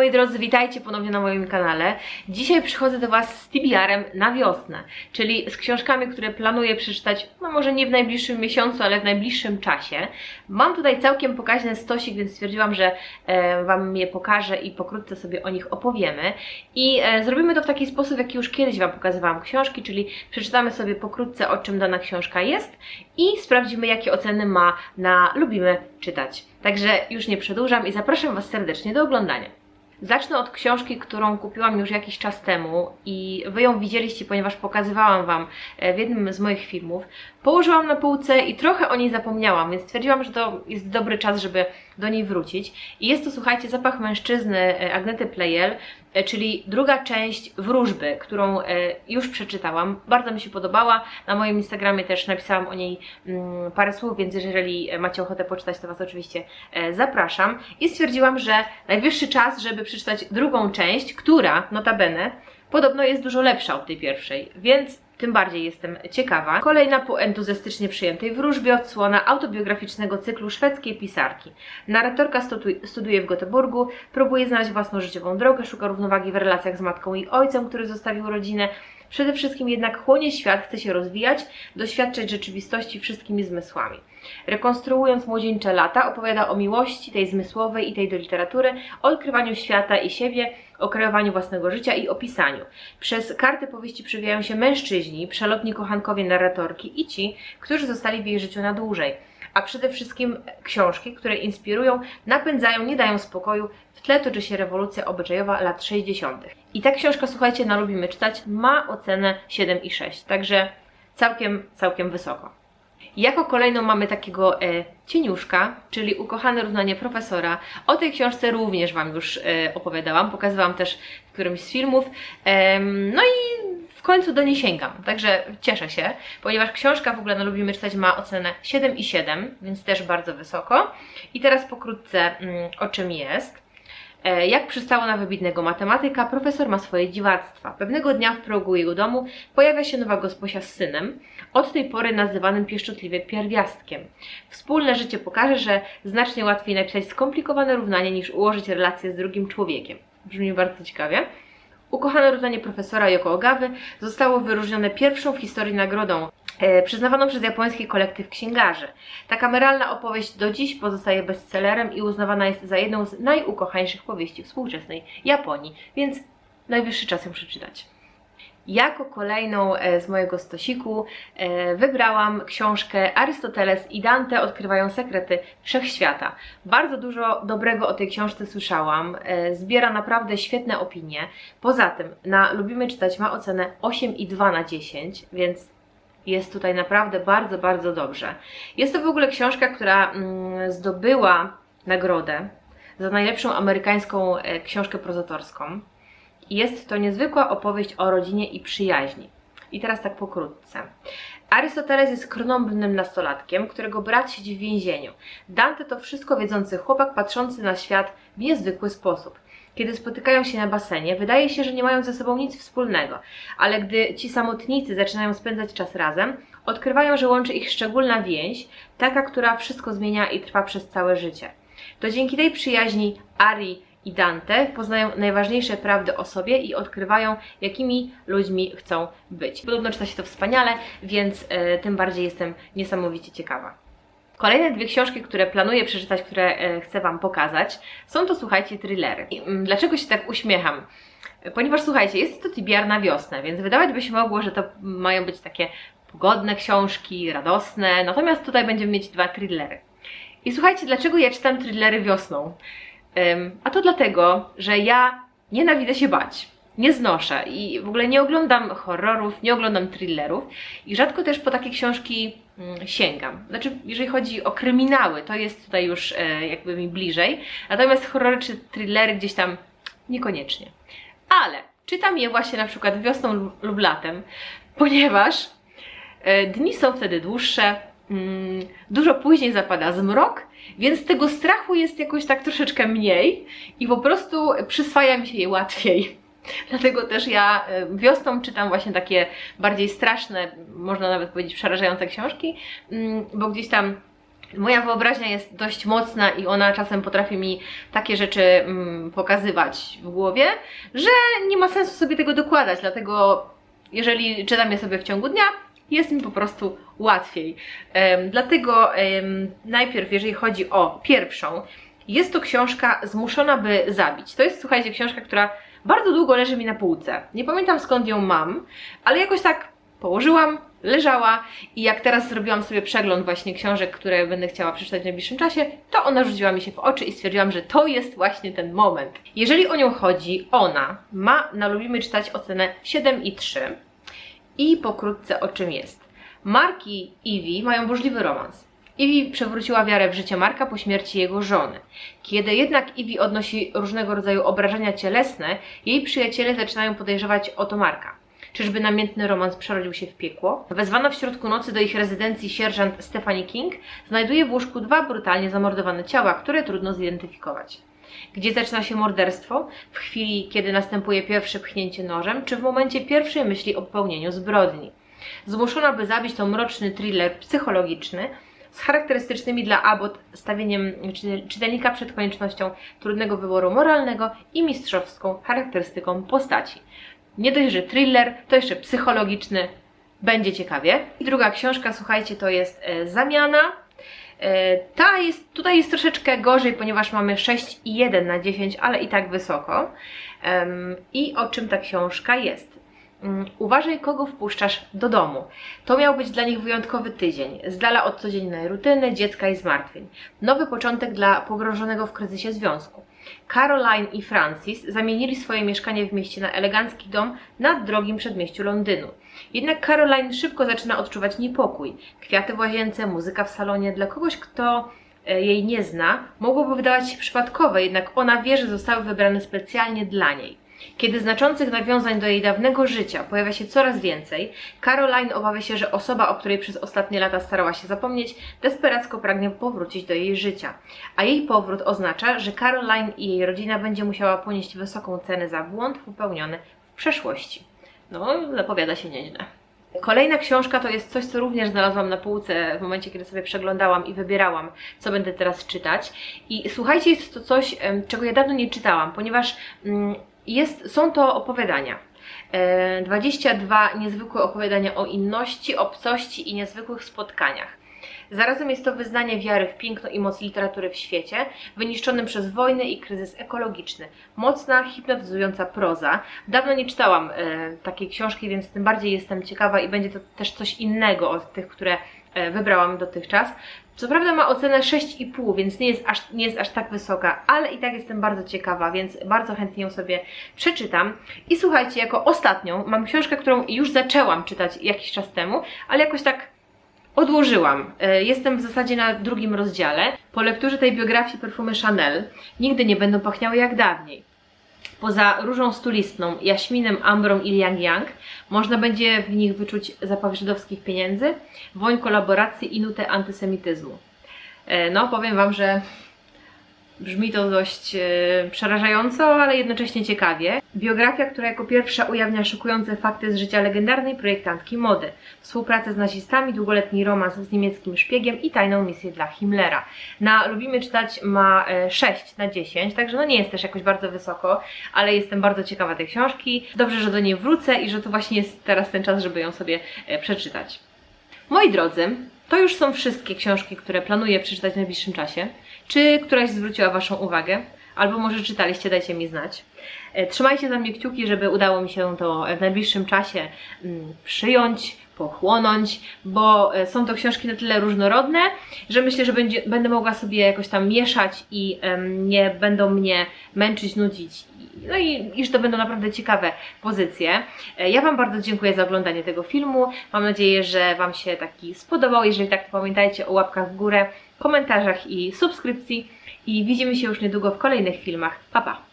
moi drodzy, witajcie ponownie na moim kanale. Dzisiaj przychodzę do Was z TBR-em na wiosnę, czyli z książkami, które planuję przeczytać, no może nie w najbliższym miesiącu, ale w najbliższym czasie. Mam tutaj całkiem pokaźny stosik, więc stwierdziłam, że e, Wam je pokażę i pokrótce sobie o nich opowiemy. I e, zrobimy to w taki sposób, jaki już kiedyś Wam pokazywałam książki, czyli przeczytamy sobie pokrótce, o czym dana książka jest i sprawdzimy, jakie oceny ma na lubimy czytać. Także już nie przedłużam i zapraszam Was serdecznie do oglądania. Zacznę od książki, którą kupiłam już jakiś czas temu i Wy ją widzieliście, ponieważ pokazywałam Wam e, w jednym z moich filmów. Położyłam na półce i trochę o niej zapomniałam, więc stwierdziłam, że to jest dobry czas, żeby do niej wrócić. I jest to, słuchajcie, Zapach Mężczyzny e, Agnety Plejel, e, czyli druga część Wróżby, którą już przeczytałam. Bardzo mi się podobała. Na moim Instagramie też napisałam o niej mm, parę słów, więc jeżeli macie ochotę poczytać, to Was oczywiście zapraszam. I stwierdziłam, że najwyższy czas, żeby przeczytać drugą część, która, notabene, podobno jest dużo lepsza od tej pierwszej, więc tym bardziej jestem ciekawa. Kolejna po entuzjastycznie przyjętej wróżbie odsłona autobiograficznego cyklu szwedzkiej pisarki. Narratorka studiuje w Göteborgu, próbuje znaleźć własną życiową drogę, szuka równowagi w relacjach z matką i ojcem, który zostawił rodzinę. Przede wszystkim jednak chłonie świat, chce się rozwijać, doświadczać rzeczywistości wszystkimi zmysłami. Rekonstruując młodzieńcze lata, opowiada o miłości, tej zmysłowej i tej do literatury, o odkrywaniu świata i siebie, o kreowaniu własnego życia i opisaniu. Przez karty powieści przewijają się mężczyźni, przelotni kochankowie narratorki i ci, którzy zostali w jej życiu na dłużej a przede wszystkim książki, które inspirują, napędzają, nie dają spokoju. W tle toczy się rewolucja obyczajowa lat 60. I ta książka, słuchajcie, na Lubimy Czytać, ma ocenę 7,6, także całkiem, całkiem wysoko. Jako kolejną mamy takiego e, cieniuszka, czyli ukochane równanie profesora. O tej książce również Wam już e, opowiadałam, pokazywałam też w którymś z filmów. E, no i w końcu do niej sięgam, także cieszę się, ponieważ książka w ogóle na Lubimy Czytać ma ocenę 7,7, więc też bardzo wysoko. I teraz pokrótce mm, o czym jest. E, jak przystało na wybitnego matematyka, profesor ma swoje dziwactwa. Pewnego dnia w progu jego domu pojawia się nowa gosposia z synem, od tej pory nazywanym pieszczotliwie pierwiastkiem. Wspólne życie pokaże, że znacznie łatwiej napisać skomplikowane równanie niż ułożyć relacje z drugim człowiekiem. Brzmi bardzo ciekawie. Ukochane równanie profesora Yoko Ogawy zostało wyróżnione pierwszą w historii nagrodą e, przyznawaną przez japoński kolektyw księgarzy. Ta kameralna opowieść do dziś pozostaje bestsellerem i uznawana jest za jedną z najukochańszych powieści współczesnej Japonii, więc najwyższy czas ją przeczytać. Jako kolejną e, z mojego stosiku e, wybrałam książkę Arystoteles i Dante odkrywają sekrety wszechświata. Bardzo dużo dobrego o tej książce słyszałam. E, zbiera naprawdę świetne opinie. Poza tym na Lubimy Czytać ma ocenę 8,2 na 10, więc jest tutaj naprawdę bardzo, bardzo dobrze. Jest to w ogóle książka, która mm, zdobyła nagrodę za najlepszą amerykańską książkę prozatorską. Jest to niezwykła opowieść o rodzinie i przyjaźni. I teraz tak pokrótce. Arystoteles jest krnąbrnym nastolatkiem, którego brat siedzi w więzieniu. Dante to wszystko wiedzący chłopak patrzący na świat w niezwykły sposób. Kiedy spotykają się na basenie, wydaje się, że nie mają ze sobą nic wspólnego, ale gdy ci samotnicy zaczynają spędzać czas razem, odkrywają, że łączy ich szczególna więź, taka, która wszystko zmienia i trwa przez całe życie. To dzięki tej przyjaźni Ari i Dante poznają najważniejsze prawdy o sobie i odkrywają, jakimi ludźmi chcą być. Podobno czyta się to wspaniale, więc e, tym bardziej jestem niesamowicie ciekawa. Kolejne dwie książki, które planuję przeczytać, które e, chcę Wam pokazać, są to, słuchajcie, thrillery. I, mm, dlaczego się tak uśmiecham? Ponieważ, słuchajcie, jest to TBR na wiosnę, więc wydawać by się mogło, że to mają być takie pogodne książki, radosne, natomiast tutaj będziemy mieć dwa thrillery. I słuchajcie, dlaczego ja czytam thrillery wiosną? A to dlatego, że ja nienawidzę się bać. Nie znoszę i w ogóle nie oglądam horrorów, nie oglądam thrillerów i rzadko też po takie książki mm, sięgam. Znaczy, jeżeli chodzi o kryminały, to jest tutaj już e, jakby mi bliżej, natomiast horrory czy thrillery gdzieś tam niekoniecznie. Ale czytam je właśnie na przykład wiosną lub latem, ponieważ e, dni są wtedy dłuższe, dużo później zapada zmrok więc tego strachu jest jakoś tak troszeczkę mniej i po prostu przyswaja mi się je łatwiej. Dlatego też ja e, wiosną czytam właśnie takie bardziej straszne, można nawet powiedzieć przerażające książki, mm, bo gdzieś tam Moja wyobraźnia jest dość mocna i ona czasem potrafi mi takie rzeczy mm, pokazywać w głowie, że nie ma sensu sobie tego dokładać, dlatego jeżeli czytam je sobie w ciągu dnia, jest mi po prostu łatwiej. Dlatego najpierw, jeżeli chodzi o pierwszą, jest to książka Zmuszona by zabić. To jest, słuchajcie, książka, która bardzo długo leży mi na półce. Nie pamiętam skąd ją mam, ale jakoś tak położyłam, leżała i jak teraz zrobiłam sobie przegląd właśnie książek, które będę chciała przeczytać w najbliższym czasie, to ona rzuciła mi się w oczy i stwierdziłam, że to jest właśnie ten moment. Jeżeli o nią chodzi, ona ma na Lubimy Czytać ocenę 7,3 i pokrótce o czym jest. Mark i Evie mają burzliwy romans. Evie przewróciła wiarę w życie Marka po śmierci jego żony. Kiedy jednak Evie odnosi różnego rodzaju obrażenia cielesne, jej przyjaciele zaczynają podejrzewać o to Marka. Czyżby namiętny romans przerodził się w piekło? Wezwana w środku nocy do ich rezydencji sierżant Stephanie King znajduje w łóżku dwa brutalnie zamordowane ciała, które trudno zidentyfikować. Gdzie zaczyna się morderstwo? W chwili, kiedy następuje pierwsze pchnięcie nożem, czy w momencie pierwszej myśli o popełnieniu zbrodni? Zmuszona, by zabić to mroczny thriller psychologiczny z charakterystycznymi dla Abbott stawieniem czy- czytelnika przed koniecznością trudnego wyboru moralnego i mistrzowską charakterystyką postaci. Nie dość, że thriller, to jeszcze psychologiczny. Będzie ciekawie. I druga książka, słuchajcie, to jest e, Zamiana. E, ta jest, tutaj jest troszeczkę gorzej, ponieważ mamy 6,1 na 10, ale i tak wysoko. I o czym ta książka jest? Mm, Uważaj, kogo wpuszczasz do domu. To miał być dla nich wyjątkowy tydzień, z dala od codziennej rutyny, dziecka i zmartwień. Nowy początek dla pogrążonego w kryzysie związku. Caroline i Francis zamienili swoje mieszkanie w mieście na elegancki dom na drogim przedmieściu Londynu. Jednak Caroline szybko zaczyna odczuwać niepokój. Kwiaty w łazience, muzyka w salonie dla kogoś, kto e, jej nie zna, mogłoby wydawać się przypadkowe, jednak ona wie, że zostały wybrane specjalnie dla niej. Kiedy znaczących nawiązań do jej dawnego życia pojawia się coraz więcej, Caroline obawia się, że osoba, o której przez ostatnie lata starała się zapomnieć, desperacko pragnie powrócić do jej życia. A jej powrót oznacza, że Caroline i jej rodzina będzie musiała ponieść wysoką cenę za błąd popełniony w przeszłości. No, zapowiada się nieźle. Kolejna książka to jest coś, co również znalazłam na półce w momencie, kiedy sobie przeglądałam i wybierałam, co będę teraz czytać. I słuchajcie, jest to coś, czego ja dawno nie czytałam, ponieważ mm, jest, są to opowiadania. E, 22 niezwykłe opowiadania o inności, obcości i niezwykłych spotkaniach. Zarazem jest to wyznanie wiary w piękno i moc literatury w świecie, wyniszczonym przez wojny i kryzys ekologiczny. Mocna, hipnotyzująca proza. Dawno nie czytałam e, takiej książki, więc tym bardziej jestem ciekawa i będzie to też coś innego od tych, które e, wybrałam dotychczas. Co prawda ma ocenę 6,5, więc nie jest, aż, nie jest aż tak wysoka, ale i tak jestem bardzo ciekawa, więc bardzo chętnie ją sobie przeczytam. I słuchajcie, jako ostatnią mam książkę, którą już zaczęłam czytać jakiś czas temu, ale jakoś tak odłożyłam. E, Jestem w zasadzie na drugim rozdziale. Po lekturze tej biografii perfumy Chanel nigdy nie będą pachniały jak dawniej. Poza różą stulistną, jaśminem, ambrą i liang yang, można będzie w nich wyczuć zapach żydowskich pieniędzy, woń kolaboracji i nutę antysemityzmu. E, No, powiem Wam, że brzmi to dość e, przerażająco, ale jednocześnie ciekawie. Biografia, która jako pierwsza ujawnia szokujące fakty z życia legendarnej projektantki mody, współpracę z nazistami, długoletni romans z niemieckim szpiegiem i tajną misję dla Himmlera. Na Lubimy Czytać ma e, 6 na 10, także no nie jest też jakoś bardzo wysoko, ale jestem bardzo ciekawa tej książki. Dobrze, że do niej wrócę i że to właśnie jest teraz ten czas, żeby ją sobie e, przeczytać. Moi drodzy, to już są wszystkie książki, które planuję przeczytać w najbliższym czasie. Czy któraś zwróciła Waszą uwagę? Albo może czytaliście, dajcie mi znać. E, Trzymajcie za mnie kciuki, żeby udało mi się to w najbliższym czasie mm, przyjąć, pochłonąć, bo e, są to książki na tyle różnorodne, że myślę, że będzie, będę mogła sobie jakoś tam mieszać i nie będą mnie męczyć, nudzić. No i, i że to będą naprawdę ciekawe pozycje. E, Ja Wam bardzo dziękuję za oglądanie tego filmu. Mam nadzieję, że Wam się taki spodobał. Jeżeli tak, to pamiętajcie o łapkach w górę, komentarzach i subskrypcji. I widzimy się już niedługo w kolejnych filmach. Pa, pa!